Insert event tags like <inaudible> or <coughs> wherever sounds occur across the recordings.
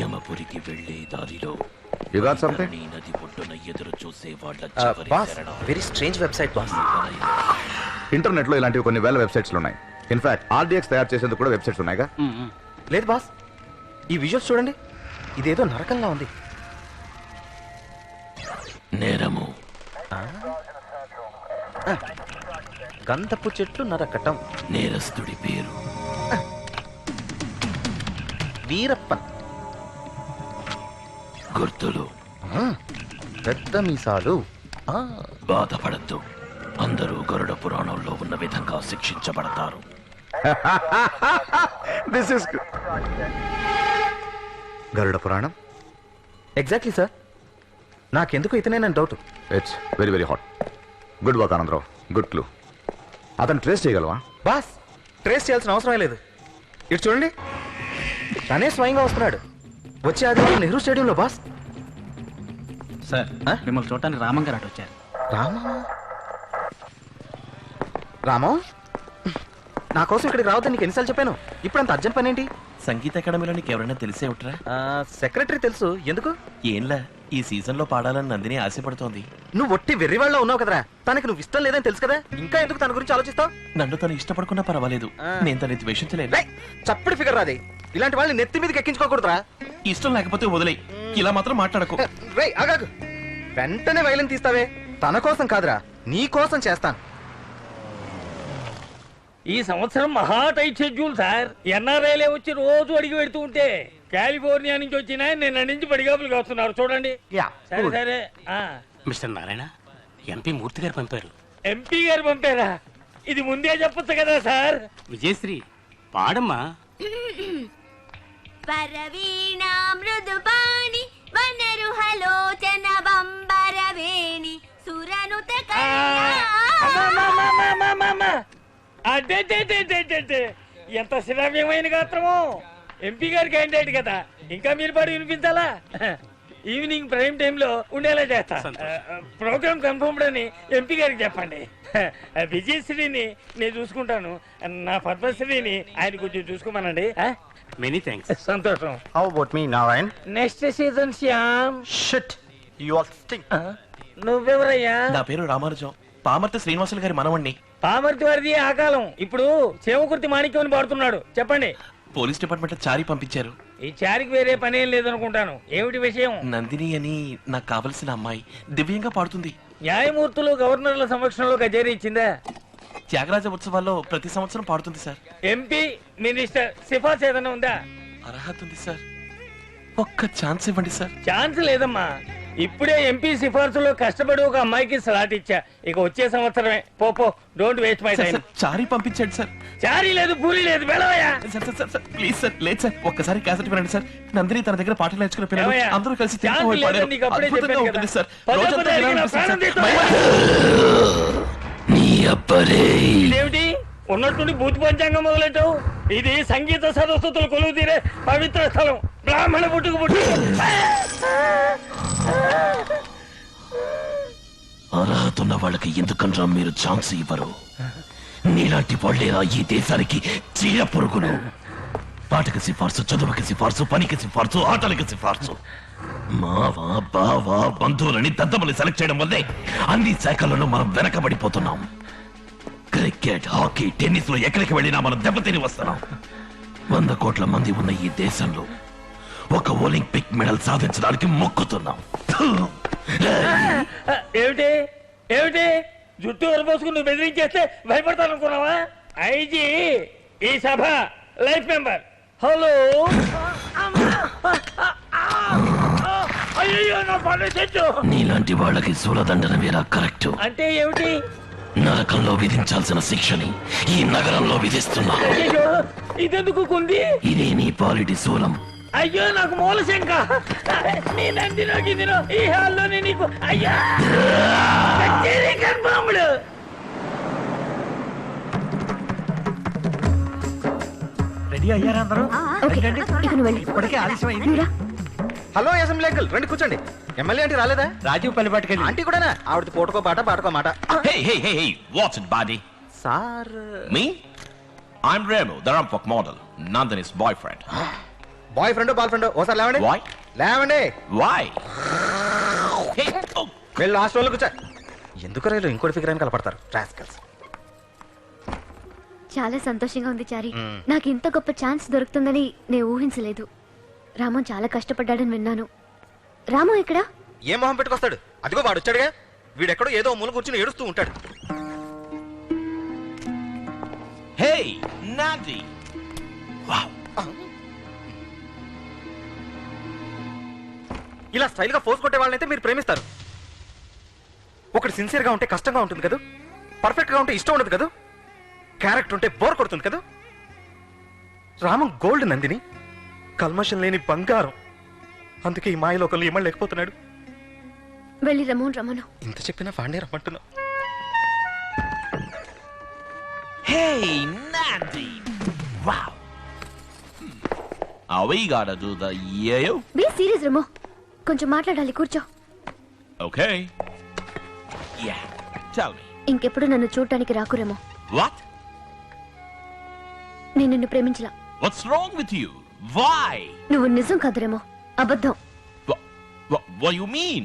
యమపురికి వెళ్ళే దారిలో You got something? ధరణి నది ఒడ్డున ఎదురు చూసే వాళ్ళ Uh, చివరి బాస్ శరణం. వెరీ స్ట్రేంజ్ వెబ్సైట్ బాస్ ఇంటర్నెట్లో ఇలాంటివి కొన్ని వేల వెబ్సైట్స్ ఉన్నాయి. ఇన్ఫాక్ట్ ఆర్డీఎక్స్ తయారు చేసేందుకు కూడా వెబ్సైట్స్ ఉన్నాయిగా? లేదు బాస్ ఈ విజువల్స్ చూడండి. ఇదేదో నరకంలా ఉంది. నేరము. గంధపు చెట్లు నరకటం. నేరస్తుడి పేరు. వీరప్పన్. గుర్తులు. పెద్ద మీసాలు. బాధపడద్దు. అందరూ గరుడ పురాణంలో ఉన్న విధంగా శిక్షించబడతారు. <laughs> This is Garuda Puranam? Exactly sir నాకెందుకు ఇతనేనని doubt it's very very hot good work Anandarao good clue అతను ట్రేస్ చేయగలవా? బాస్ ట్రేస్ చేయాల్సిన అవసరమే లేదు. ఇటు చూడండి. తనే స్వయంగా వస్తున్నాడు. వచ్చే ఆదివారం నెహ్రూ స్టేడియంలో బాస్. సార్? మిమ్మల్ని చూడటానికి రామం గారు అటు వచ్చారు. రామా? రామం? నా కోసం ఇక్కడికి రావద్దని నీకు ఎన్నిసార్లు చెప్పాను? ఇప్పుడు అంత అర్జెంట్ పని ఏంటి సంగీత అకాడమీలో నీకు ఎవరైనా తెలిసే ఉంటారా? సెక్రటరీ తెలుసు. ఎందుకు? ఏంలా? ఈ సీజన్లో పాడాలని నందిని ఆశపడుతోంది. నువ్వు ఒట్టి వెర్రివాళ్ళలో ఉన్నావు కదరా. తనకి నువ్వు ఇష్టం లేదని తెలుసు కదా. ఇంకా ఎందుకు తన గురించి ఆలోచిస్తావు? నన్ను తను ఇష్టపడకుండా పర్వాలేదు. నేను తను ద్వేషించలేదు చప్పటి ఫిగర్ రాది. ఇలాంటి వాళ్ళని నెత్తి మీదకి ఎక్కించుకోకూడదురా. ఇష్టం లేకపోతే వదిలే ఇలా మాత్రం మాట్లాడకు. రే వెంటనే వైలెన్ తీస్తావే. తన కోసం కాదురా నీ కోసం చేస్తాను. ఈ సంవత్సరం మహా టైట్ షెడ్యూల్ సార్. ఎన్ఆర్ఐలే వచ్చి రోజు అడిగి పెడుతూ ఉంటే కాలిఫోర్నియా నుంచి వచ్చిన నిన్న నుంచి పడిగాపులు వస్తున్నారు. చూడండి. సరే సరే. ఆ. మిస్టర్ నారాయణ ఎంపీ మూర్తి గారు పంపారు. ఎంపీ గారు పంపారా? ఇది ముందే చెప్పొచ్చు కదా సార్. విజయశ్రీ పాడమ్మా. <coughs> పరవీణా మృదుపాణి వనరుహలోచన బంబరవేణి సురనుత డే. ఎంత శ్రావ్యమైన గాత్రము. ఎంపీ గారి క్యాండిడేట్ కదా. ఇంకా మీరు పాడి వినిపించాలా ఈవినింగ్ ప్రైమ్ టైంలో ఉండేలా చేస్తా. ప్రోగ్రామ్ కన్ఫర్మ్డ్ అని ఎంపీ గారికి చెప్పండి. విజయశ్రీని నేను చూసుకుంటాను. నా పద్మశ్రీని ఆయన కొంచెం చూసుకోమనండి? మెనీ థ్యాంక్స్ సంతోషం. How about me Narayan next season Shyam shit you are sting ఆ? నువ్వెవరయ్యా? నా పేరు రామానుజం. పామర్తి శ్రీనివాసులు గారి మనవణ్ణి. పామర్తి వారిది ఆ కాలం ఇప్పుడు చేమకుర్తి మాణిక్యం అని పాడుతున్నాడు. చెప్పండి. పోలీస్ డిపార్ట్మెంట్లో చారి పంపించారు. ఈ చారికి వేరే పనేం లేదనుకుంటాను. ఏమిటి విషయం? నందిని అని నాకు కావలసిన అమ్మాయి. దివ్యంగా పాడుతుంది. న్యాయమూర్తులు గవర్నర్ల సమక్షంలో కచేరీ ఇచ్చిందా? త్యాగరాజ ఉత్సవాల్లో ప్రతి సంవత్సరం పాడుతుంది సార్. ఎంపీ మినిస్టర్ సిఫార్సు ఏదైనా ఉందా? అర్హత ఉంది సార్. ఒక్క ఛాన్స్ ఇవ్వండి సార్. ఛాన్స్ లేదమ్మా. ఇప్పుడే ఎంపీ సిఫార్సులో కష్టపడి ఒక అమ్మాయికి స్లాట్ ఇచ్చా. ఇక వచ్చే సంవత్సరమే. పో పో. Don't waste my time. Chari పంపించండి సార్. చారీ లేదు పూరి లేదు. వెళ్ళవయ్యా. Sir sir sir please sir లేదు సార్. ఒక్కసారి క్యాసెట్ వినండి సార్. నందిని తన దగ్గర పాటలు నేర్చుకున్న పిల్లలు? అందరూ కలిసి తిరుగుతూ లేదని పాడారు. అద్భుతంగా ఉంటుంది. సార్. రోజంతా అబ్బరే ఉన్నట్టుండి భూతి పంచాంగం మొదలెట్టావు? ఇది సంగీత సరస్వతులు కొలువు తీరే పవిత్ర స్థలం. బ్రాహ్మణ పుట్టుకు పుట్టు. అర్హత ఉన్న వాళ్ళకి ఎందుకనరా మీరు ఛాన్స్ ఇవ్వరు? నీలాంటి వాళ్ళేరా ఈ దేశానికి చీడ పురుగులు. పాటకి సిఫార్సు చదువుకి సిఫార్సు పనికి సిఫార్సు ఆటలకి సిఫార్సు. మావా బావా బంధువులని దద్దమని సెలెక్ట్ చేయడం వల్లే అన్ని శాఖలలో మనం వెనకబడిపోతున్నాం. క్రికెట్ హాకీ టెన్నిస్లో ఎక్కడికి వెళ్ళినా మనం దెబ్బతిని వస్తున్నాం. వంద కోట్ల మంది ఉన్న ఈ దేశంలో ఒక ఒలింపిక్ మెడల్ సాధించడానికి మొక్కుతున్నాం. ఏమిటి? ఏమిటి? జుట్టు వరపోసుకుని నువ్వు బెదిరించేస్తే భయపడతాను అనుకున్నావా ఐజీ ఈ సభ లైఫ్ మెంబర్. హలో? అయ్యో నా చెట్టు. నీలాంటి వాళ్ళకి సూలదండన వేరా కరెక్ట్. అంటే ఏమిటి? నరకంలో విధించాల్సిన శిక్షని ఈ నగరంలో విధిస్తున్నా. అయ్యో ఇదెందుకు కుంది? ఇదే నీ పాలిటి శూలం అయ్యో నాకు మూల శంక నీ నందినో గిదినో ఈ హాల్లోనే నీకు అయ్యా! రెడీ అయ్యారా అందరూ? ఇక నువ్వు వెళ్ళి ఇప్పటికే ఆలస్యం అయింది. హలో అసెంబ్లీ అంకుల్ రండి కూర్చోండి. ఎమ్మెల్యే అంటే రాలేదా? రాజీవ్ పల్లి పట్టుకెళ్ళి ఆంటీ కూడానా? ఆవిడది పూటకో పాట పాటకో మాట. Hey hey hey hey what's it body sir. Me I'm Remo the ramp model Nandini's boyfriend boyfriend boyfriend ఓసారి లేవండి. Why? లేవండి. Why? Hey, oh, వెళ్ళి లాస్ట్ రోజు కూర్చో. ఎందుకు రైలు? ఇంకోటి ఫిగర్ అని కలపడతారు. రాస్కల్స్ చాలా సంతోషంగా ఉంది చారి. మ్మ్. నాకు ఇంత గొప్ప ఛాన్స్ దొరుకుతుందని నేను ఊహించలేదు. రామన్ చాలా కష్టపడ్డాడని విన్నాను. రాము ఇక్కడ ఏం మొహం పెట్టుకొస్తాడు? అదిగో వాడు వచ్చాడుగా. వీడెక్కడో ఏదో మూల కూర్చుని ఏడుస్తూ ఉంటాడు. hey, Nandi. Wow. ఇలా స్టైల్గా ఫోర్స్ కొట్టే వాళ్ళనైతే మీరు ప్రేమిస్తారు. ఒకటి సిన్సియర్గా ఉంటే కష్టంగా ఉంటుంది కదా? పర్ఫెక్ట్గా ఉంటే ఇష్టం ఉండదు కదా? క్యారెక్టర్ ఉంటే బోర్ కొడుతుంది కదా? రామం గోల్డ్ నందిని. కల్మషం లేని బంగారం అందుకే ఈ మాయలోకంలో ఏమని లేకపోతున్నాడు వెళ్ళి రమోన్ రమను ఇంత చెప్పినా ఫాండే రమ్మంటున్నా Hey, Nandi. Wow. Are we gotta do the yayo? Be serious రమో కొంచెం మాట్లాడాలి కూర్చో Okay. Yeah. Tell me. ఇంకెప్పుడు నన్ను చూడటానికి రాకురేమో What? నేను నిన్ను ప్రేమించలా What's wrong with you? Why? నువ్వు నిజం కాదురేమో అబద్ధం What, what, what do you mean?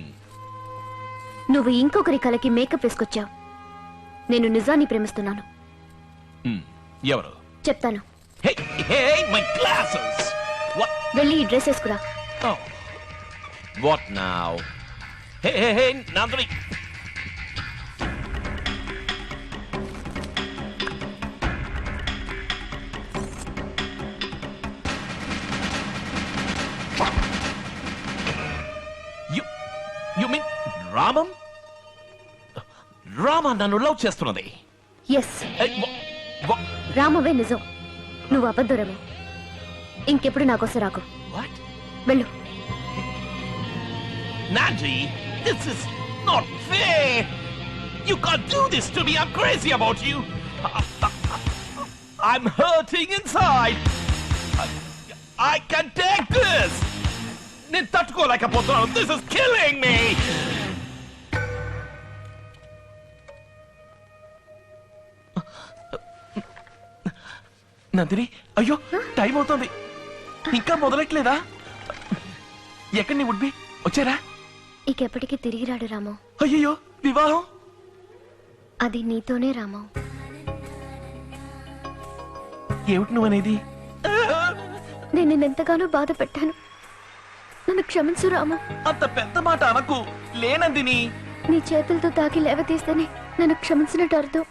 నువ్వు ఇంకొకరి కలకి మేకప్ వేసుకొచ్చావు నేను నిజాన్ని ప్రేమిస్తున్నాను Hmm. ఎవరు చెప్తాను Hey, hey, my glasses! What? వెళ్ళి ఈ డ్రెస్ వేసుకురా Oh. What now? Hey, hey, hey, Rama నన్ను లవ్ చేస్తున్నది ఎస్ Eh, రామవే నిజం నువ్వు అబద్ధురమే ఇంకెప్పుడు నాకోసం రాకు? వెళ్ళు Nanji, this is not fair. You can't do this to me. I'm crazy about you. I'm hurting inside. I, I can take this. నేను తట్టుకోలేకపోతున్నాను this is killing me Nandini అయ్యో టైం అవుతుంది. ఇంకా మొదలెట్లేదా? ఎక్కడి నీ ఉడ్బి? వచ్చారా? ఇకెప్పటికీ తిరిగి రాడు రాము. అయ్యో వివాహం? అది నీతోనే రాము. ఏమిటి నువ్వనేది? నేను నిన్నెంతగానో బాధ పెట్టాను. నన్ను క్షమించు రాము. అంత పెద్ద మాట అనకు. లేనందిని నీ చేతులతో తాకి లేవతీస్తేనే నన్ను క్షమించినట్టు అర్థం.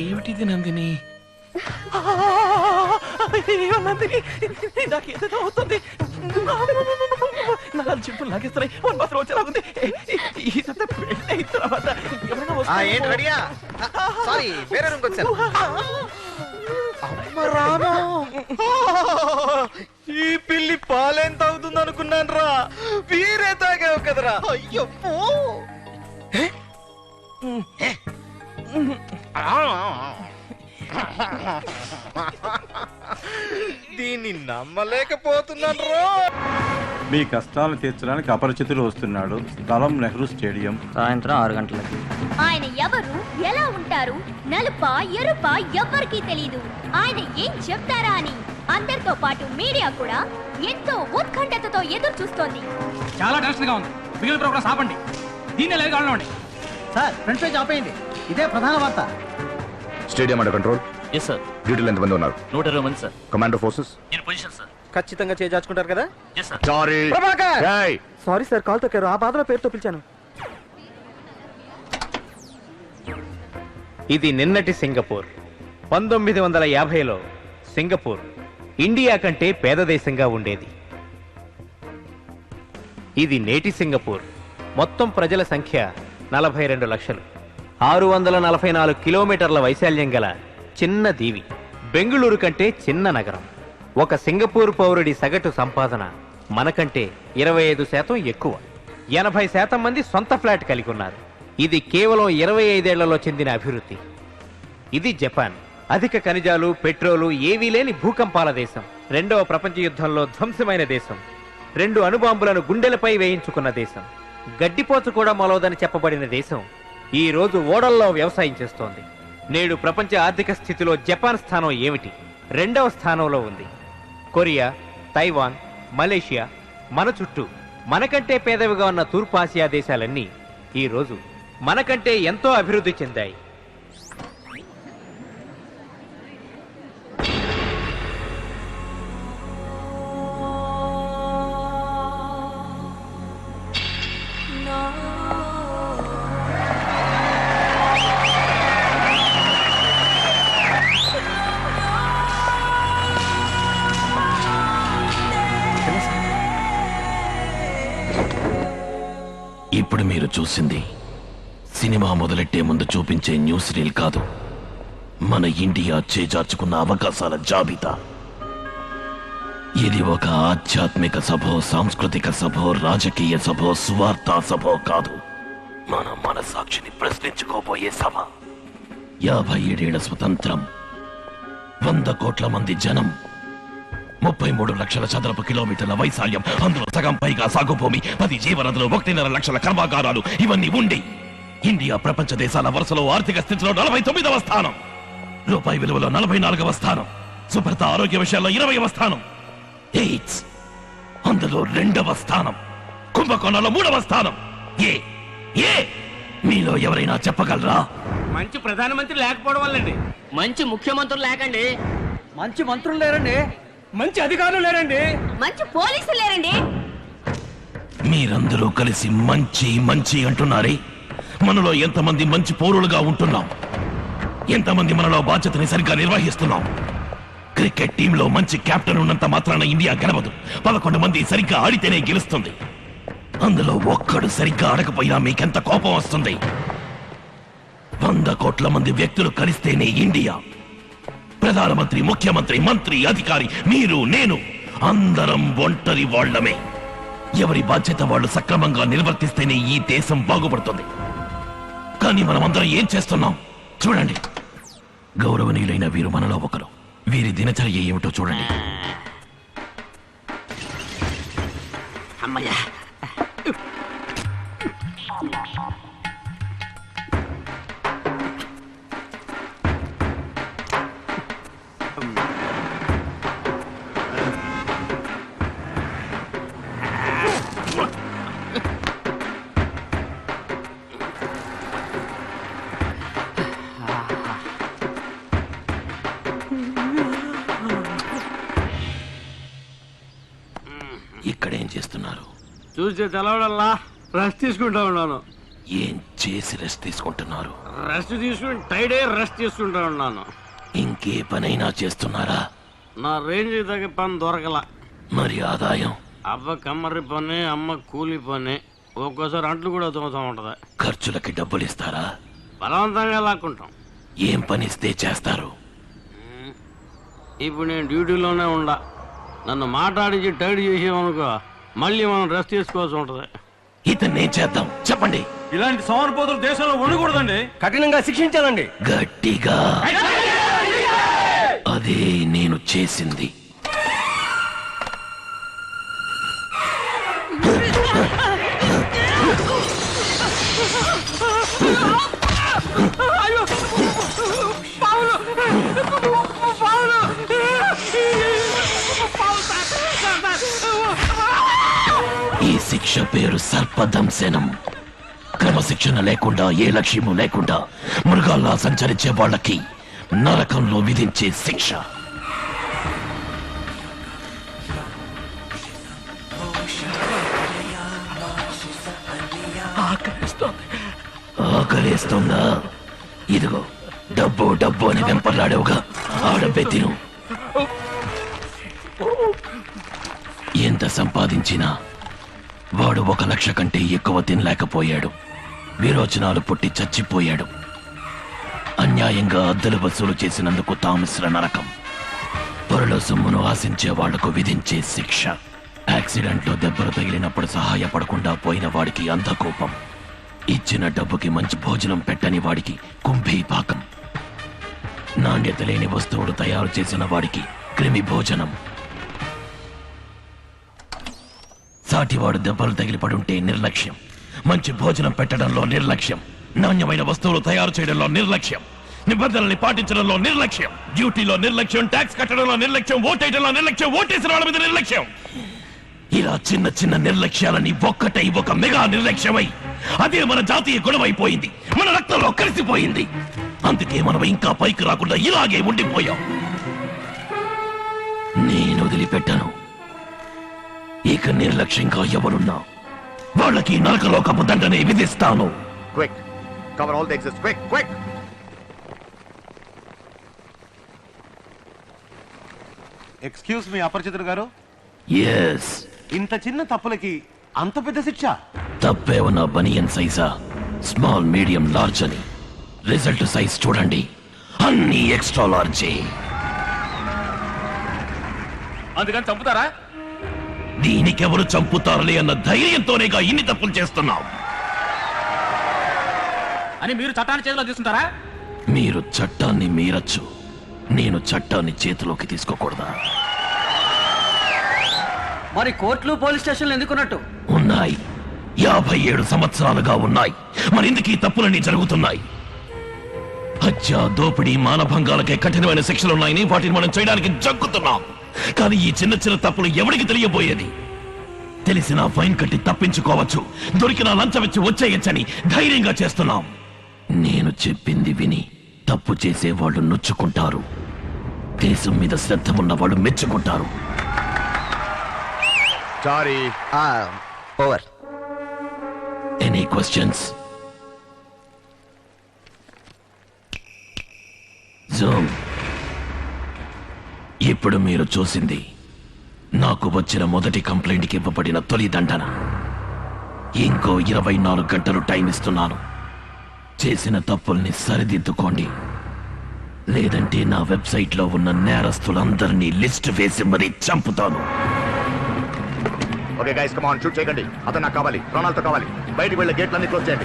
ఏమిటిది నందిని? అయ్యో నందిని నాకేదో అవుతుంది. నాలుగు చెప్పులు లాగేస్తున్నాయి. వన్ మాత్రం వచ్చేలా ఉంది. ఇదంతా పెళ్ళి అయిన తర్వాత ఎవరైనా వస్తారేమో. ఏంటి రెడీయా? సారీ వేరే రూమ్కి వచ్చాను. అమ్మ రాను? ఈ పిల్లి పాలెంత అవుతుంది అనుకున్నాను రా. వీరే తాగావు కదరా. అయ్యో? దీన్ని నమ్మలేకపోతున్నాను రా. మీ కష్టాలను తీర్చడానికి అపరిచితుడు వస్తున్నాడు. స్థలం నెహ్రూ స్టేడియం. సాయంత్రం ఆరు గంటలకి. ఆయన ఎవరు? ఎలా ఉంటారు? నలుప ఎరుప ఎవ్వరికీ తెలియదు ఆయన ఏం చెప్తారా అని. అందరితో పాటు మీడియా కూడా ఎంతో ఉత్కంఠతతో ఎదురు చూస్తోంది చాలా టెన్షన్గా ఉంది. మిగిలిన ప్రోగ్రామ్స్ ఆపండి. దీన్ని లేదు కావాలండి సార్ ఫ్రంట్ పేజ్ ఆపేయండి. ఇదే ప్రధాన వార్త. Stadium under control. Yes sir డ్యూటీలో ఎంతమంది ఉన్నారు? నూట ఇరవై మంది sir commando forces in position sir ఖచ్చితంగా చేజార్చుకుంటారు కదా? Yes sir sorry Prabhakar! Sorry sir call తొక్కారు. ఆ బాధలో పేరుతో పిలిచాను ఇది నిన్నటి సింగపూర్. పంతొమ్మిది వందల యాభైలో సింగపూర్ ఇండియా కంటే పేద దేశంగా ఉండేది. ఇది నేటి సింగపూర్. మొత్తం ప్రజల సంఖ్య నలభై రెండు లక్షలు. ఆరు వందల నలభై నాలుగు కిలోమీటర్ల వైశాల్యం గల చిన్న దీవి. బెంగుళూరు కంటే చిన్న నగరం. ఒక సింగపూర్ పౌరుడి సగటు సంపాదన మనకంటే ఇరవై ఐదు శాతం ఎక్కువ. ఎనభై శాతం మంది సొంత ఫ్లాట్ కలిగి ఉన్నారు. ఇది కేవలం ఇరవై ఐదేళ్ళలో చెందిన అభివృద్ధి. ఇది జపాన్. అధిక ఖనిజాలు పెట్రోలు ఏవీ లేని భూకంపాల దేశం. రెండవ ప్రపంచ యుద్ధంలో ధ్వంసమైన దేశం. రెండు అణుబాంబులను గుండెలపై వేయించుకున్న దేశం. గడ్డిపోచు కూడా మొలవదని చెప్పబడిన దేశం. ఈ రోజు ఓడల్లో వ్యవసాయం చేస్తోంది. నేడు ప్రపంచ ఆర్థిక స్థితిలో జపాన్ స్థానం ఏమిటి? రెండవ స్థానంలో ఉంది. కొరియా తైవాన్ మలేషియా మన చుట్టూ మనకంటే పేదవిగా ఉన్న తూర్పు ఆసియా దేశాలన్నీ ఈరోజు మనకంటే ఎంతో అభివృద్ధి చెందాయి. No. సినిమా మొదలెట్టే ముందు చూపించే న్యూస్ రీల్ కాదు. మన ఇండియా చేజార్చుకున్న అవకాశాల జాబితా. ఇది ఒక ఆధ్యాత్మిక సభో సాంస్కృతిక సభో రాజకీయ సభో సువార్తా సభో కాదు. మన మనసాక్షిని ప్రశ్నించుకోబోయే సభ. యాభై ఏడేళ్ళ స్వతంత్రం. వంద కోట్ల మంది జనం. ముప్పై మూడు లక్షల చదరపు కిలోమీటర్ల వైశాల్యం. అందులో సగం పైగా సాగుభూమి పది జీవనదులు ఒకటిన్నర లక్షల కర్మాగారాలు. ఇవన్నీ ఉండి ఇండియా ప్రపంచ దేశాల వరుసలో ఆర్థిక స్థితిలో నలభై తొమ్మిదవ స్థానం. రూపాయి విలువలో నలభై నాలుగవ స్థానం. శుభ్రత ఆరోగ్య విషయాల్లో ఇరవైవ స్థానం. ఎయిడ్స్ అందులో రెండవ స్థానం. కుంభకోణంలో మూడవ స్థానం. ఏ ఏ మీలో ఎవరైనా చెప్పగలరా? మంచి ప్రధానమంత్రి లేకపోవడం వల్లండి. మంచి ముఖ్యమంత్రులు లేకండి. మంచి మంత్రులు లేరండి. మంచి అధికారులు లేరండి. మంచి పోలీసులు లేరండి. మీరందరూ కలిసి మంచి మంచి అంటున్నారే? మనలో ఎంతమంది మంచి పౌరులుగా ఉంటున్నాం? ఎంతమంది మనలో బాధ్యతని సరిగ్గా నిర్వహిస్తున్నాం? క్రికెట్ టీంలో మంచి కెప్టెన్ ఉన్నంత మాత్రాన ఇండియా గెలవదు. పదకొండు మంది సరిగ్గా ఆడితేనే గెలుస్తుంది. అందులో ఒక్కడు సరిగ్గా ఆడకపోయినా మీకెంత కోపం వస్తుంది? వంద కోట్ల మంది వ్యక్తులు కలిస్తేనే ఇండియా. ప్రధానమంత్రి ముఖ్యమంత్రి మంత్రి అధికారి మీరు నేను అందరం ఒంటరి వాళ్ళమే ఎవరి బాధ్యత వాళ్ళు సక్రమంగా నిర్వర్తిస్తేనే ఈ దేశం బాగుపడుతుంది. కానీ మనమందరం ఏం చేస్తున్నాం? చూడండి. గౌరవనీయులైన వీరు మనలో ఒకరు. వీరి దినచర్య ఏమిటో చూడండి. అమ్మయ్యా చూస్తే తెలవడల్లా రెస్ట్ తీసుకుంటా ఉన్నాను. ఏం చేసి రెస్ట్ తీసుకుంటున్నారు? రెస్ట్ తీసుకుని టైడే రెస్ట్ తీసుకుంటా ఉన్నాను. ఇంకే పనైనా చేస్తున్నారా? నా రేంజ్ తగ్గ పని దొరకల. మరి ఆదాయం? అవ్వ కమ్మరి పని అమ్మ కూలి పని ఒక్కోసారి అంట్లు కూడా తోముతా ఉంటది. ఖర్చులకి డబ్బులు ఇస్తారా బలవంతంగా లాక్కుంటాం. ఏం పనిస్తే చేస్తారు? ఇప్పుడు నేను డ్యూటీలోనే ఉండా. నన్ను మాట్లాడించి టైడ్ చేసామనుకో మళ్ళీ మనం రెస్ట్ తీసుకోవాల్సి ఉంటది. ఇతన్ని ఏం చేద్దాం? చెప్పండి. ఇలాంటి సోమరిపోతులు దేశంలో ఉండకూడదండి. కఠినంగా శిక్షించాలండి. గట్టిగా. అదే నేను చేసింది. <laughs> శిక్ష పేరు సర్పదంశనం. క్రమశిక్షణ లేకుండా ఏ లక్ష్యము లేకుండా మృగాల్లా సంచరించే వాళ్ళకి నరకంలో విధించే శిక్ష. ఆకలేస్తుందా. ఇదిగో డబ్బు డబ్బు అని వెంపర్లాడేవుగా ఆ డబ్బే తిను. ఎంత సంపాదించినా వాడు ఒక లక్ష కంటే ఎక్కువ తినలేకపోయాడు. విరోచనాలు పుట్టి చచ్చిపోయాడు. అన్యాయంగా అద్దెలు వసూలు చేసినందుకు తామిశ్ర నరకం. పొరల సొమ్మును ఆశించే వాళ్ళకు విధించే శిక్ష. యాక్సిడెంట్లో దెబ్బలు తగిలినప్పుడు సహాయపడకుండా పోయిన వాడికి అంధకోపం. ఇచ్చిన డబ్బుకి మంచి భోజనం పెట్టని వాడికి కుంభీపాకం. నాణ్యత లేని వస్తువులు తయారు చేసిన వాడికి క్రిమి భోజనం సాటివాడు దెబ్బలు తగిలి పడుంటే నిర్లక్ష్యం. మంచి భోజనం పెట్టడంలో నిర్లక్ష్యం. నాణ్యమైన వస్తువులు తయారు చేయడంలో నిర్లక్ష్యం. నిబంధనల్ని పాటించడంలో నిర్లక్ష్యం. డ్యూటీలో నిర్లక్ష్యం ట్యాక్స్ కట్టడంలో నిర్లక్ష్యం ఓటేయడంలో నిర్లక్ష్యం ఓటేసిన వాళ్ళ మీద నిర్లక్ష్యం. ఇలా చిన్న చిన్న నిర్లక్ష్యాలని ఒక్కటై ఒక మెగా నిర్లక్ష్యమై అదే మన జాతీయ గుణమైపోయింది మన రక్తంలో కలిసిపోయింది. అందుకే మనం ఇంకా పైకి రాకుండా ఇలాగే ఉండిపోయాం. నేను వదిలిపెట్టాను. ఇక నిర్లక్ష్యంగా ఎవరున్నా వాళ్ళకి నరకలోకపు దండనే విధిస్తాను. Quick cover all the exits quick quick excuse me అపరిచితుడు గారు. ఎస్ ఇంత చిన్న తప్పులకి అంత పెద్ద శిక్ష? తప్పేమన్నా బనియన్ సైజా? స్మాల్ మీడియం లార్జ్ అని. రిజల్ట్ సైజ్ చూడండి. అన్ని ఎక్స్ట్రా లార్జే అందుకని చంపుతారా? దీనికెవరు చంపుతారులే అన్న ధైర్యంతోనేగా ఇన్ని తప్పులు చేస్తున్నాం అని మీరు చట్టాన్ని చేతిలో తీసుకుంటారా? మీరు చట్టాన్ని మీరచ్చు. నేను చట్టాన్ని చేతిలోకి తీసుకోకూడదా? మరి కోర్టులు పోలీస్ స్టేషన్లు ఎందుకున్నట్టు? ఉన్నాయి. యాభై ఏడు సంవత్సరాలుగా ఉన్నాయి. మరెందుకు ఈ తప్పులన్నీ జరుగుతున్నాయి? హత్య దోపిడీ మానభంగాలకే కఠినమైన శిక్షలున్నాయని వాటిని మనం చేయడానికి జగ్గుతున్నాం కానీ ఈ చిన్న చిన్న తప్పులు ఎవరికి తెలియబోయేది? తెలిసిన ఫైన్ కట్టి తప్పించుకోవచ్చు. దొరికిన లంచమిచ్చి వచ్చేయచ్చని ధైర్యంగా చేస్తున్నాం. నేను చెప్పింది విని తప్పు చేసే వాళ్ళు నొచ్చుకుంటారు. దేశం మీద శ్రద్ధ ఉన్న వాళ్ళు మెచ్చుకుంటారు. Sorry over any questions zoom ఇప్పుడు మీరు చూసింది. నాకు వచ్చిన మొదటి కంప్లైంట్కి ఇవ్వబడిన తొలి దండన. ఇంకో ఇరవై నాలుగు గంటలు టైం ఇస్తున్నాను. చేసిన తప్పుల్ని సరిదిద్దుకోండి. లేదంటే నా వెబ్సైట్లో ఉన్న నేరస్తులందరినీ లిస్ట్ వేసి మరీ చంపుతాను. ఓకే గైస్ కమాన్ షూట్ చేయకండి. అతను నాకు కావాలి. ప్రాణాలతో కావాలి. బయటికి వెళ్ళే గేట్లన్నీ క్లోజ్ చేయండి.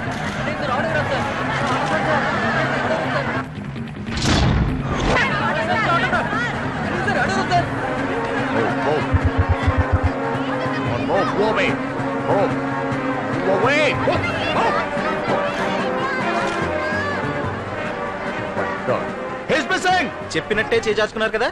Come on, move, move away. Move. Move away. Move. Move. He's missing. చెప్పినట్టే చేజాచుకున్నారు కదా